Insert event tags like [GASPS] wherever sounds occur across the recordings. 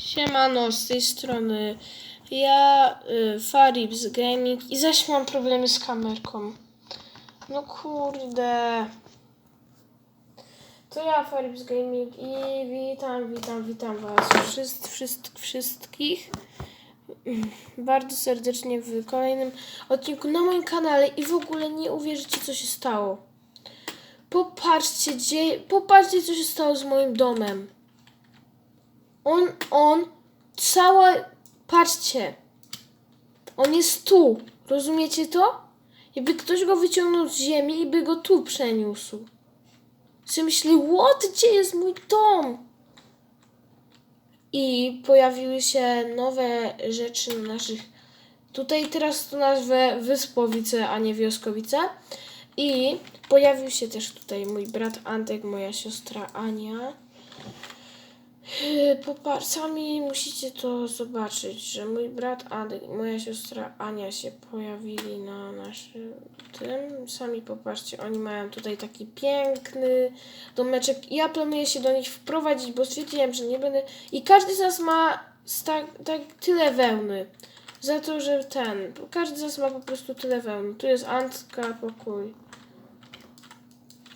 Siemano, z tej strony ja, y, Faribs Gaming i zaś mam problemy z kamerką. No kurde. To ja, Faribs Gaming i witam, witam, witam was wszystkich bardzo serdecznie w kolejnym odcinku na moim kanale i w ogóle nie uwierzycie, co się stało. Popatrzcie, gdzie, popatrzcie, co się stało z moim domem. On, on, cała, patrzcie, on jest tu, rozumiecie to? Jakby ktoś go wyciągnął z ziemi i by go tu przeniósł. Sobie myśli, what, gdzie jest mój dom? I pojawiły się nowe rzeczy na naszych, tutaj teraz to nazwę Wyspowice, a nie Wioskowice. I pojawił się też tutaj mój brat Antek, moja siostra Ania. Popar- sami musicie to zobaczyć, że mój brat Adek i moja siostra Ania się pojawili na naszym tym. Sami popatrzcie, oni mają tutaj taki piękny domeczek. Ja planuję się do nich wprowadzić, bo stwierdziłem, że nie będę. I każdy z nas ma sta- tak tyle wełny. Za to, że ten. Każdy z nas ma po prostu tyle wełny. Tu jest Antka pokój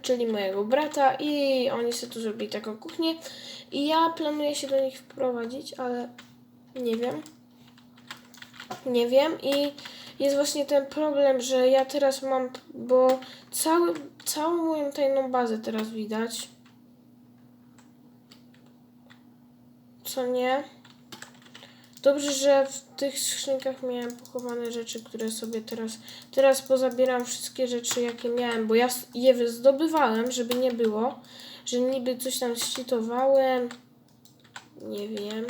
czyli mojego brata i oni sobie tu zrobili taką kuchnię i ja planuję się do nich wprowadzić, ale nie wiem. Nie wiem i jest właśnie ten problem, że ja teraz mam, bo cały, całą moją tajną bazę teraz widać. Co nie? Dobrze, że w tych skrzynkach miałem pochowane rzeczy, które sobie teraz. Teraz pozabieram wszystkie rzeczy, jakie miałem, bo ja je zdobywałem, żeby nie było, że niby coś tam ścitowałem. Nie wiem.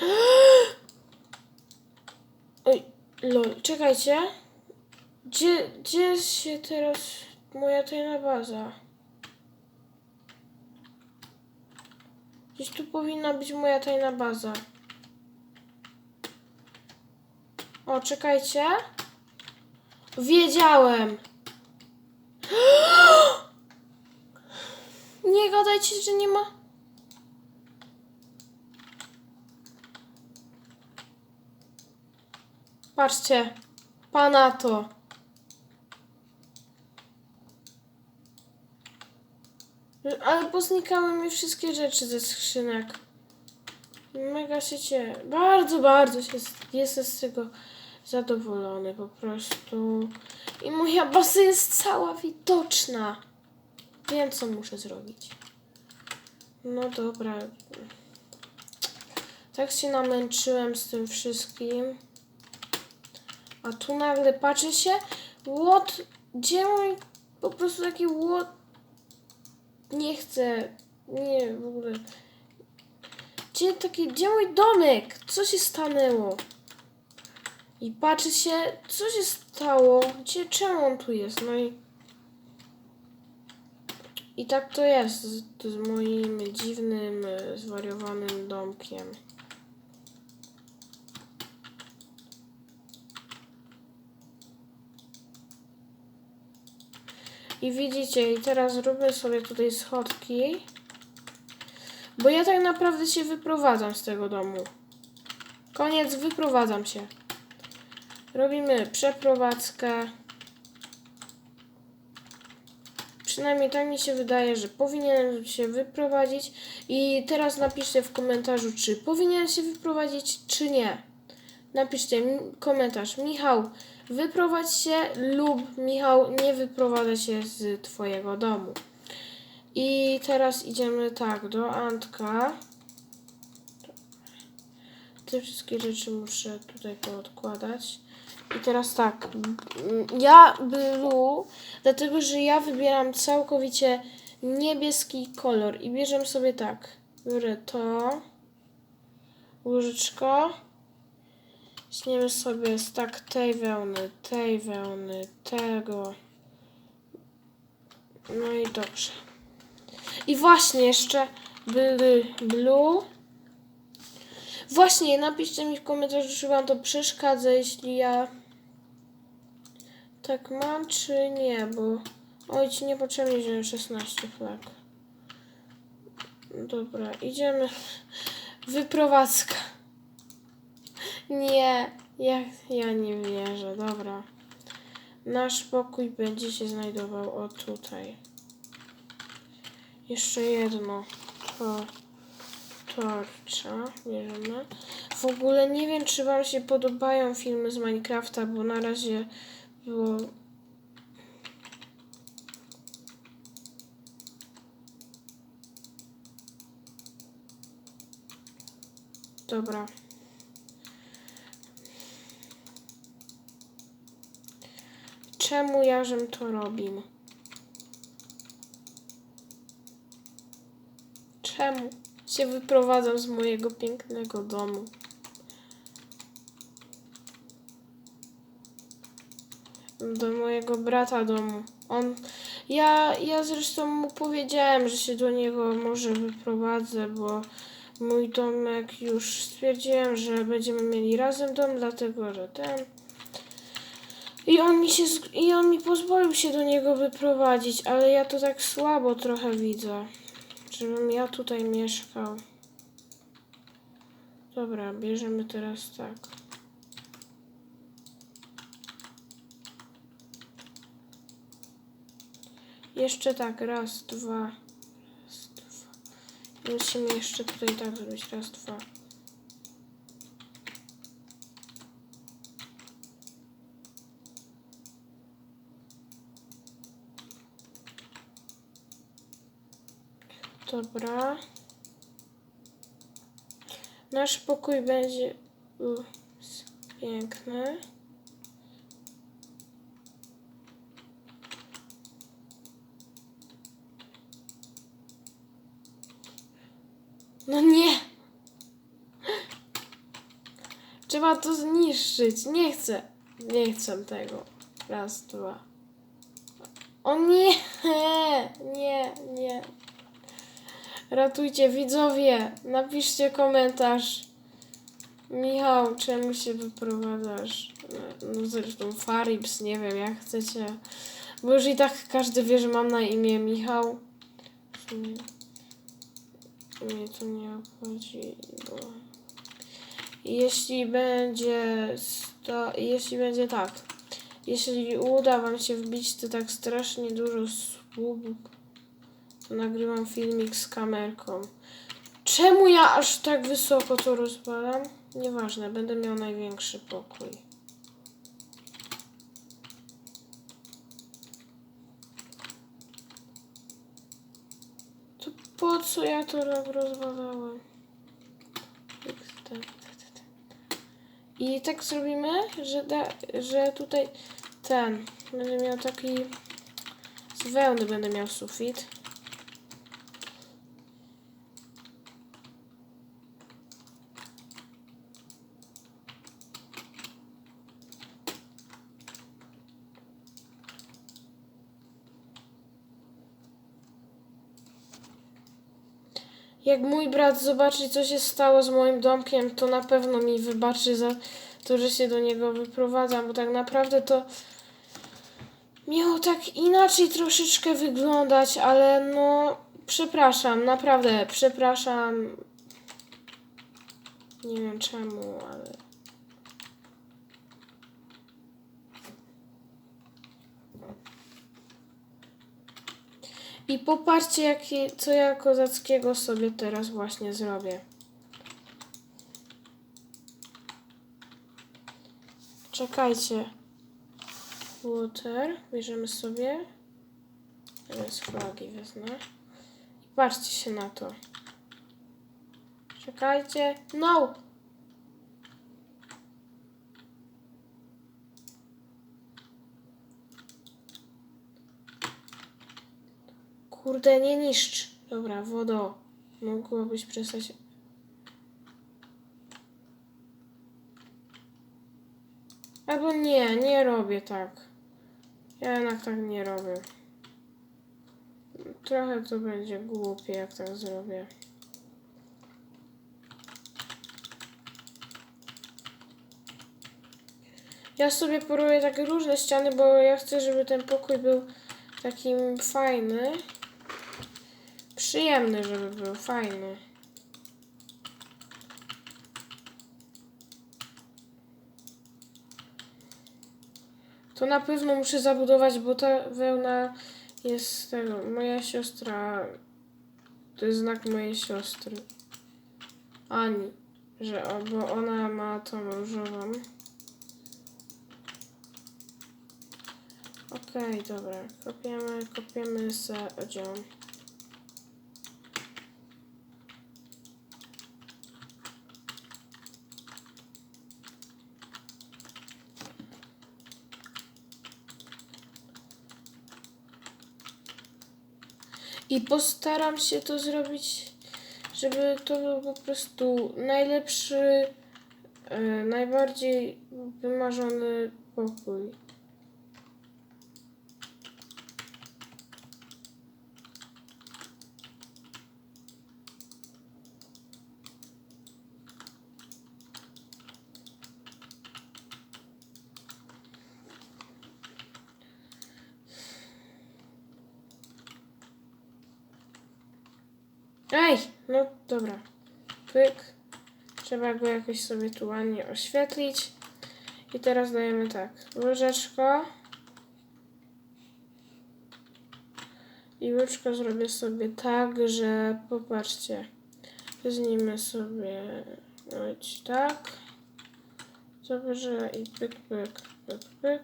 [GASPS] Oj, lol, czekajcie. Gdzie, gdzie się teraz moja tajna baza? Gdzieś tu powinna być moja tajna baza. O, czekajcie. Wiedziałem. [GASPS] Nie gadajcie, że nie ma. Patrzcie. Pana to. Ale poznikały mi wszystkie rzeczy ze skrzynek. Mega się cie... Bardzo, bardzo się... jestem z tego zadowolony po prostu. I moja baza jest cała widoczna. Wiem, co muszę zrobić. No dobra. Tak się namęczyłem z tym wszystkim. A tu nagle patrzę się. What? Gdzie mój... Po prostu taki what? Nie chcę. Nie, w ogóle. Gdzie taki... Gdzie mój domek? Co się stanęło? I patrzy się, co się stało, gdzie, czemu on tu jest, no i... I tak to jest z, z moim dziwnym, e, zwariowanym domkiem. I widzicie, i teraz zrobię sobie tutaj schodki. Bo ja tak naprawdę się wyprowadzam z tego domu. Koniec, wyprowadzam się. Robimy przeprowadzkę. Przynajmniej tak mi się wydaje, że powinienem się wyprowadzić. I teraz napiszcie w komentarzu, czy powinien się wyprowadzić, czy nie. Napiszcie komentarz. Michał, wyprowadź się lub Michał, nie wyprowadza się z Twojego domu. I teraz idziemy tak, do Antka. Te wszystkie rzeczy muszę tutaj poodkładać. I teraz tak, mm, ja blue, dlatego że ja wybieram całkowicie niebieski kolor i bierzemy sobie tak, biorę to, łyżeczko, śniemy sobie stak tej wełny, tej wełny, tego, no i dobrze. I właśnie jeszcze były blue, Właśnie, napiszcie mi w komentarzu, czy wam to przeszkadza, jeśli ja tak mam, czy nie, bo oj, ci niepotrzebnie wziąłem 16 flag. Dobra, idziemy. Wyprowadzka. Nie, ja, ja nie wierzę, dobra. Nasz pokój będzie się znajdował o tutaj. Jeszcze jedno. To torcza bierzemy. W ogóle nie wiem, czy Wam się podobają filmy z Minecrafta, bo na razie było. Dobra. Czemu ja żem to robił? Czemu się wyprowadzam z mojego pięknego domu? Do mojego brata domu. On. Ja, ja zresztą mu powiedziałem, że się do niego może wyprowadzę, bo mój domek już stwierdziłem, że będziemy mieli razem dom, dlatego że ten. I on mi się i on mi pozwolił się do niego wyprowadzić, ale ja to tak słabo trochę widzę. Żebym ja tutaj mieszkał. Dobra, bierzemy teraz tak. Jeszcze tak, raz, dwa, raz, dwa. Musimy jeszcze tutaj tak zrobić, raz, dwa. Dobra. Nasz pokój będzie u, s- piękny. No nie! Trzeba to zniszczyć. Nie chcę. Nie chcę tego. Raz, dwa. O nie! [LAUGHS] Nie, nie. Ratujcie widzowie, napiszcie komentarz. Michał, czemu się wyprowadzasz? No zresztą Faribs, nie wiem, jak chcecie. Bo już i tak każdy wie, że mam na imię Michał. Sumie Mnie to nie obchodzi, bo... Jeśli będzie... Sto... Jeśli będzie tak. Jeśli uda wam się wbić to tak strasznie dużo subów, to nagrywam filmik z kamerką. Czemu ja aż tak wysoko to rozwalam? Nieważne, będę miał największy pokój. To po co ja to rozwalałem? I tak zrobimy, że, da, że tutaj ten będę miał taki z wełny będę miał sufit. Jak mój brat zobaczy, co się stało z moim domkiem, to na pewno mi wybaczy za to, że się do niego wyprowadzam, bo tak naprawdę to miało tak inaczej troszeczkę wyglądać, ale no, przepraszam, naprawdę, przepraszam. Nie wiem czemu, ale. I popatrzcie, co ja kozackiego sobie teraz właśnie zrobię. Czekajcie. Water. Bierzemy sobie. Teraz flagi wezmę. I patrzcie się na to. Czekajcie. No! Kurde, nie niszcz. Dobra, wodo. Mogłabyś przestać. Albo nie, nie robię tak. Ja jednak tak nie robię. Trochę to będzie głupie, jak tak zrobię. Ja sobie poruję takie różne ściany, bo ja chcę, żeby ten pokój był takim fajny przyjemny, żeby był fajny. To na pewno muszę zabudować, bo ta wełna jest z tego. Moja siostra. To jest znak mojej siostry. Ani. Że, bo ona ma tą różową. Okej, okay, dobra. Kopiemy, kopiemy se odział. I postaram się to zrobić, żeby to był po prostu najlepszy, e, najbardziej wymarzony pokój. No dobra. Pyk. Trzeba go jakoś sobie tu ładnie oświetlić. I teraz dajemy tak. Łyżeczko. I łyżeczko zrobię sobie tak, że popatrzcie. Weźmiemy sobie robić tak. Dobrze i pyk, pyk, pyk, pyk.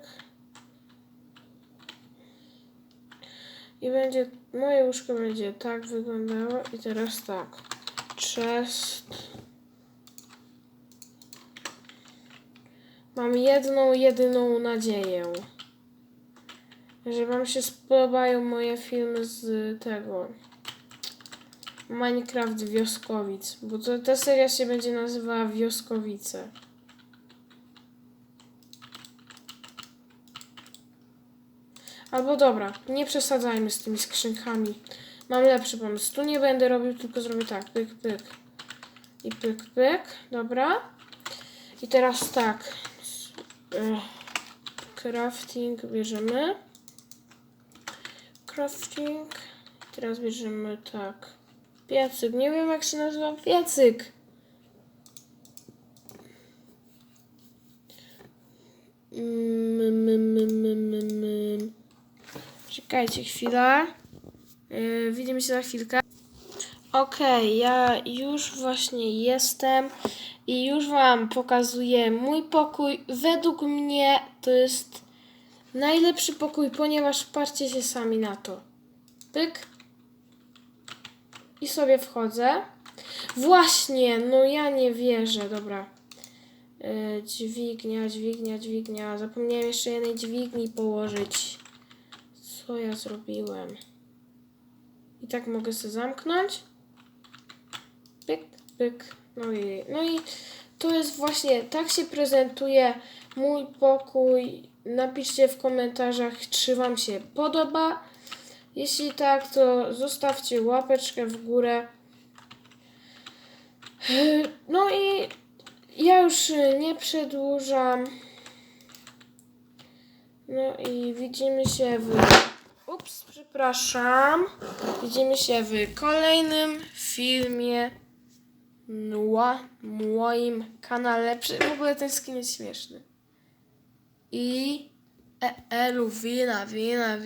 I będzie, moje łóżko będzie tak wyglądało i teraz tak. Chest. Mam jedną, jedyną nadzieję, że wam się spodobają moje filmy z tego Minecraft Wioskowic, bo to, ta seria się będzie nazywała Wioskowice. Albo dobra, nie przesadzajmy z tymi skrzynkami. Mam lepszy pomysł. Tu nie będę robił, tylko zrobię tak. Pyk, pyk. I pyk, pyk. Dobra. I teraz tak. Crafting bierzemy. Crafting. Teraz bierzemy tak. Piecyk. Nie wiem jak się nazywa piecyk. Mm, mm. Czekajcie chwilę. Yy, widzimy się za chwilkę. Okej, ja już właśnie jestem i już Wam pokazuję mój pokój. Według mnie to jest najlepszy pokój, ponieważ patrzcie się sami na to. Pyk. I sobie wchodzę. Właśnie, no ja nie wierzę, dobra. Yy, dźwignia, dźwignia, dźwignia. Zapomniałem jeszcze jednej dźwigni położyć. Co ja zrobiłem? I tak mogę sobie zamknąć. Pyk, pyk. No i, no i to jest właśnie, tak się prezentuje mój pokój. Napiszcie w komentarzach, czy Wam się podoba. Jeśli tak, to zostawcie łapeczkę w górę. No i ja już nie przedłużam. No i widzimy się w. Ups, przepraszam. Widzimy się w kolejnym filmie na moim kanale. W ogóle ten skin jest śmieszny. I. E, elu, wina, wina, wina.